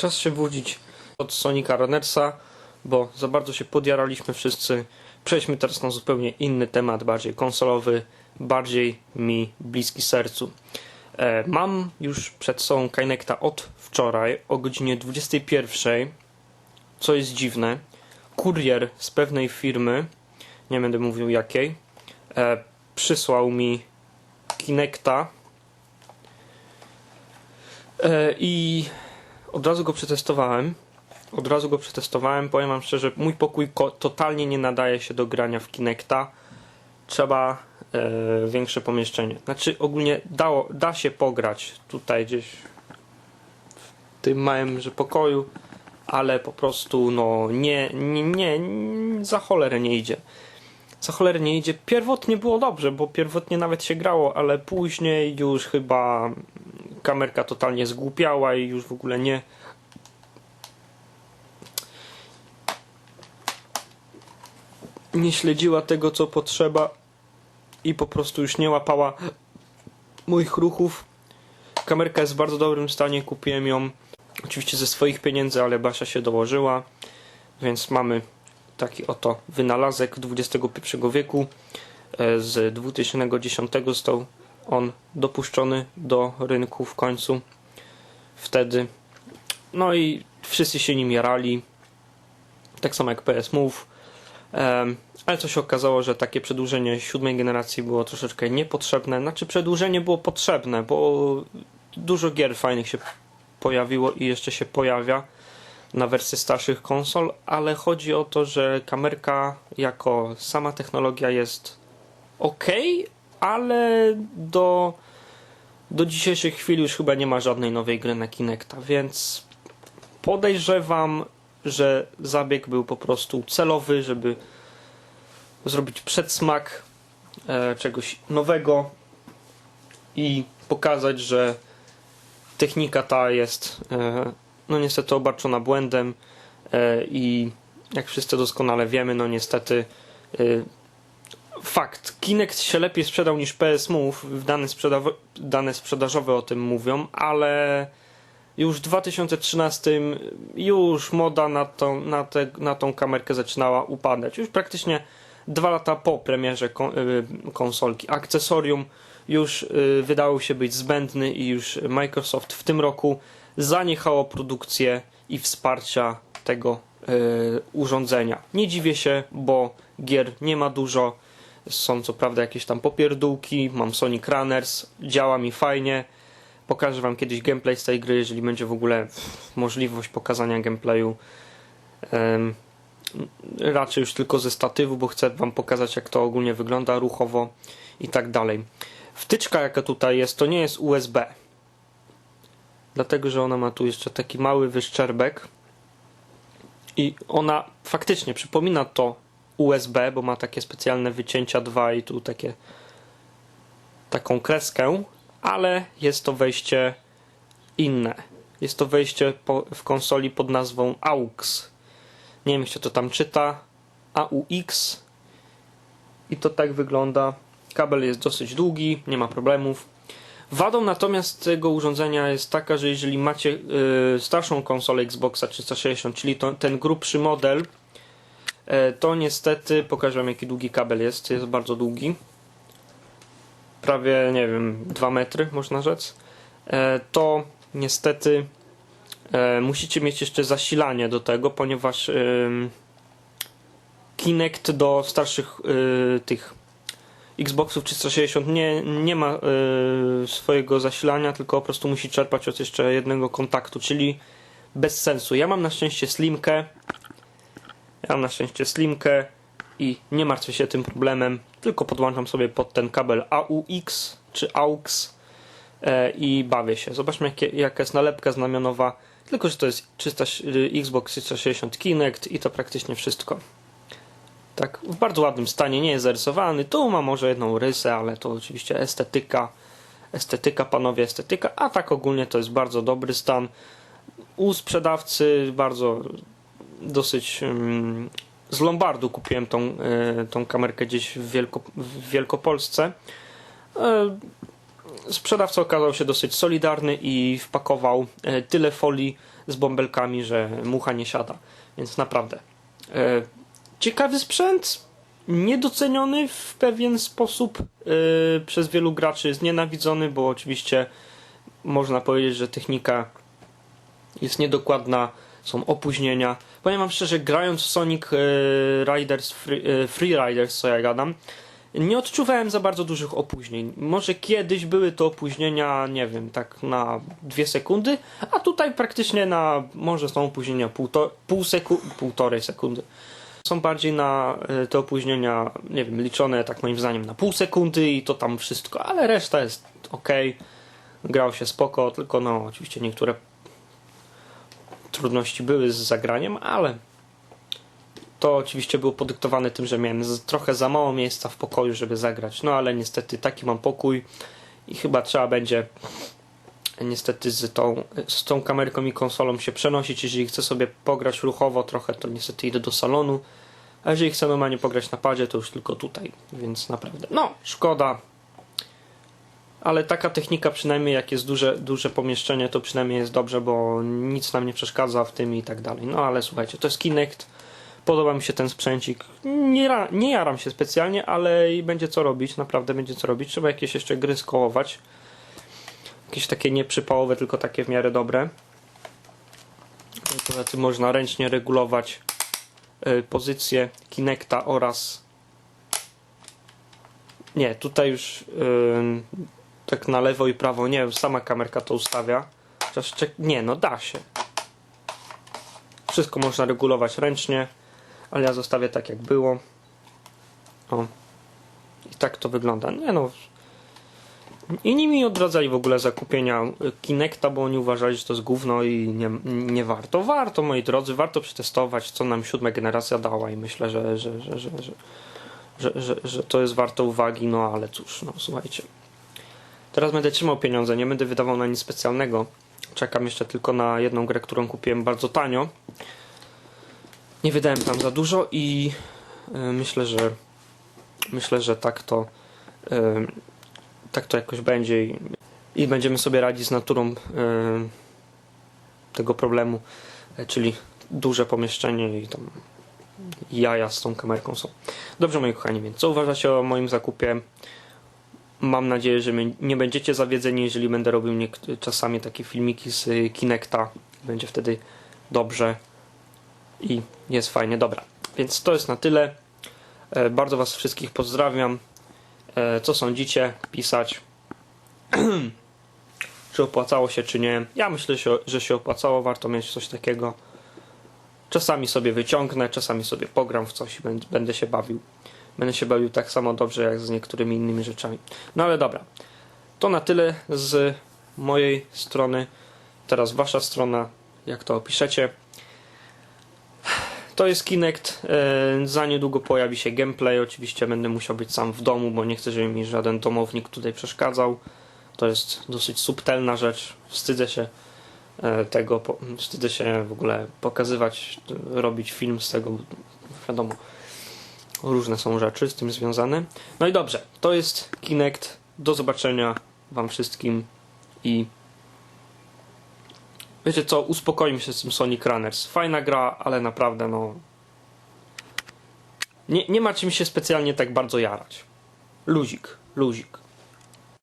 czas się budzić od Sonika Runnersa, bo za bardzo się podjaraliśmy wszyscy. Przejdźmy teraz na zupełnie inny temat, bardziej konsolowy, bardziej mi bliski sercu. E, mam już przed sobą Kinecta od wczoraj o godzinie 21, co jest dziwne. Kurier z pewnej firmy, nie będę mówił jakiej, e, przysłał mi Kinecta e, i od razu go przetestowałem. Od razu go przetestowałem. Powiem wam szczerze, mój pokój totalnie nie nadaje się do grania w Kinecta. Trzeba e, większe pomieszczenie. Znaczy ogólnie dało, da się pograć tutaj gdzieś w tym małym że pokoju, ale po prostu no nie, nie, nie, nie za cholerę nie idzie. Za cholerę nie idzie. Pierwotnie było dobrze, bo pierwotnie nawet się grało, ale później już chyba kamerka totalnie zgłupiała i już w ogóle nie. Nie śledziła tego, co potrzeba i po prostu już nie łapała moich ruchów. Kamerka jest w bardzo dobrym stanie, kupiłem ją oczywiście ze swoich pieniędzy, ale Basia się dołożyła, więc mamy taki oto wynalazek XXI wieku. E, Z 2010 został on dopuszczony do rynku w końcu. Wtedy. No i wszyscy się nim jarali. Tak samo jak PS Move. Ale co się okazało, że takie przedłużenie siódmej generacji było troszeczkę niepotrzebne. Znaczy przedłużenie było potrzebne, bo dużo gier fajnych się pojawiło i jeszcze się pojawia na wersji starszych konsol, ale chodzi o to, że kamerka jako sama technologia jest ok, ale do, do dzisiejszej chwili już chyba nie ma żadnej nowej gry na Kinecta, więc podejrzewam, że zabieg był po prostu celowy, żeby zrobić przedsmak e, czegoś nowego i pokazać, że technika ta jest e, no niestety obarczona błędem e, i jak wszyscy doskonale wiemy, no niestety fakt, Kinect się lepiej sprzedał niż PS Move, dane, sprzedawo- dane sprzedażowe o tym mówią, ale już w 2013 już moda na tą, na, te, na tą kamerkę zaczynała upadać. Już praktycznie dwa lata po premierze y, konsolki. Akcesorium już y, wydało się być zbędny i już Microsoft w tym roku zaniechało produkcję i wsparcia tego y, urządzenia. Nie dziwię się, bo gier nie ma dużo. Są co prawda jakieś tam popierdółki, mam Sonic Runners, działa mi fajnie. Pokażę wam kiedyś gameplay z tej gry, jeżeli będzie w ogóle możliwość pokazania gameplayu. Em, raczej już tylko ze statywu, bo chcę wam pokazać jak to ogólnie wygląda ruchowo i tak dalej. Wtyczka jaka tutaj jest, to nie jest USB. Dlatego, że ona ma tu jeszcze taki mały wyszczerbek i ona faktycznie przypomina to USB, bo ma takie specjalne wycięcia dwa i tu takie taką kreskę, ale jest to wejście inne. Jest to wejście po, w konsoli pod nazwą AUX. Nie wiem, jak się to tam czyta. AUX. I to tak wygląda. Kabel jest dosyć długi, nie ma problemów. Wadą natomiast tego urządzenia jest taka, że jeżeli macie y, starszą konsolę Xboxa 360, czyli to, ten grubszy model, to niestety pokażę wam jaki długi kabel jest. Jest bardzo długi. Prawie, nie wiem, 2 metry można rzec. E, to niestety e, musicie mieć jeszcze zasilanie do tego, ponieważ Kinect do starszych tych Xboxów 360 nie, nie ma swojego zasilania, tylko po prostu musi czerpać od jeszcze jednego kontaktu, czyli bez sensu. Ja mam na szczęście slimkę. Mam na szczęście slimkę i nie martwię się tym problemem, tylko podłączam sobie pod ten kabel AUX czy AUX e, i bawię się. Zobaczmy jakie, jaka jest nalepka znamionowa, tylko że to jest 300, y, Xbox 360 Kinect i to praktycznie wszystko. Tak, w bardzo ładnym stanie, nie jest zarysowany. Tu ma może jedną rysę, ale to oczywiście estetyka. Estetyka, panowie, estetyka. A tak ogólnie to jest bardzo dobry stan. U sprzedawcy bardzo dosyć z Lombardu kupiłem tą, e, tą kamerkę gdzieś w, Wielko, w Wielkopolsce. E, sprzedawca okazał się dosyć solidarny i wpakował e, tyle folii z bąbelkami, że mucha nie siada. Więc naprawdę ciekawy sprzęt, niedoceniony w pewien sposób przez wielu graczy, znienawidzony, bo oczywiście można powiedzieć, że technika jest niedokładna, są opóźnienia. Powiem wam szczerze, grając w Sonic e, Riders, e, Free Riders, co ja gadam, nie odczuwałem za bardzo dużych opóźnień. Może kiedyś były to opóźnienia, nie wiem, tak na dwie sekundy, a tutaj praktycznie na, może są opóźnienia półto, pół seku, półtorej sekundy. Są bardziej na e, te opóźnienia, nie wiem, liczone tak moim zdaniem na pół sekundy i to tam wszystko, ale reszta jest ok. Grał się spoko, tylko no oczywiście niektóre trudności były z zagraniem, ale to oczywiście było podyktowane tym, że miałem trochę za mało miejsca w pokoju, żeby zagrać. No ale niestety taki mam pokój i chyba trzeba będzie niestety z tą, z tą kamerką i konsolą się przenosić. Jeżeli chcę sobie pograć ruchowo trochę, to niestety idę do salonu. A jeżeli chcę normalnie pograć na padzie, to już tylko tutaj. Więc naprawdę, no, szkoda. Ale taka technika, przynajmniej jak jest duże, duże pomieszczenie, to przynajmniej jest dobrze, bo nic nam nie przeszkadza w tym i tak dalej. No ale słuchajcie, to jest Kinect. Podoba mi się ten sprzęcik. Nie, nie jaram się specjalnie, ale i będzie co robić. Naprawdę będzie co robić. Trzeba jakieś jeszcze gry skołować. Jakieś takie nieprzypałowe, tylko takie w miarę dobre. Poza tym można ręcznie regulować y, pozycję Kinecta oraz nie, tutaj już ym, tak na lewo i prawo, nie wiem, sama kamerka to ustawia. Chociaż nie, no da się. Wszystko można regulować ręcznie, ale ja zostawię tak jak było. O. I tak to wygląda. Nie no. Inni mi odradzali w ogóle zakupienia Kinecta, bo oni uważali, że to jest gówno i nie, nie warto. Warto, moi drodzy, warto przetestować, co nam siódma generacja dała i myślę, że, że, że, że, że, że, że, że to jest warte uwagi, no ale cóż, no słuchajcie. Teraz będę trzymał pieniądze, nie będę wydawał na nic specjalnego. Czekam jeszcze tylko na jedną grę, którą kupiłem bardzo tanio. Nie wydałem tam za dużo i y, myślę, że myślę, że tak to y, tak to jakoś będzie i, będziemy sobie radzić z naturą y, tego problemu, czyli duże pomieszczenie i tam jaja z tą kamerką są. Dobrze moi kochani, więc co uważacie o moim zakupie? Mam nadzieję, że nie będziecie zawiedzeni, jeżeli będę robił czasami takie filmiki z Kinecta. Będzie wtedy dobrze i jest fajnie. Dobra, więc to jest na tyle. E, Bardzo Was wszystkich pozdrawiam. E, Co sądzicie? Pisać. czy opłacało się, czy nie. Ja myślę, że- się opłacało. Warto mieć coś takiego. Czasami sobie wyciągnę, czasami sobie pogram w coś i będę się bawił. Będę się bawił tak samo dobrze jak z niektórymi innymi rzeczami. No ale dobra. To na tyle z mojej strony. Teraz wasza strona, jak to opiszecie. To jest Kinect. e, Za niedługo pojawi się gameplay. Oczywiście będę musiał być sam w domu, bo nie chcę, żeby mi żaden domownik tutaj przeszkadzał. To jest dosyć subtelna rzecz. Wstydzę się e, tego, wstydzę się w ogóle pokazywać, robić film z tego. Wiadomo, różne są rzeczy z tym związane. No i dobrze, to jest Kinect. Do zobaczenia Wam wszystkim i wiecie co, uspokoimy się z tym Sonic Runners. Fajna gra, ale naprawdę no nie, nie ma czym się specjalnie tak bardzo jarać. Luzik, luzik.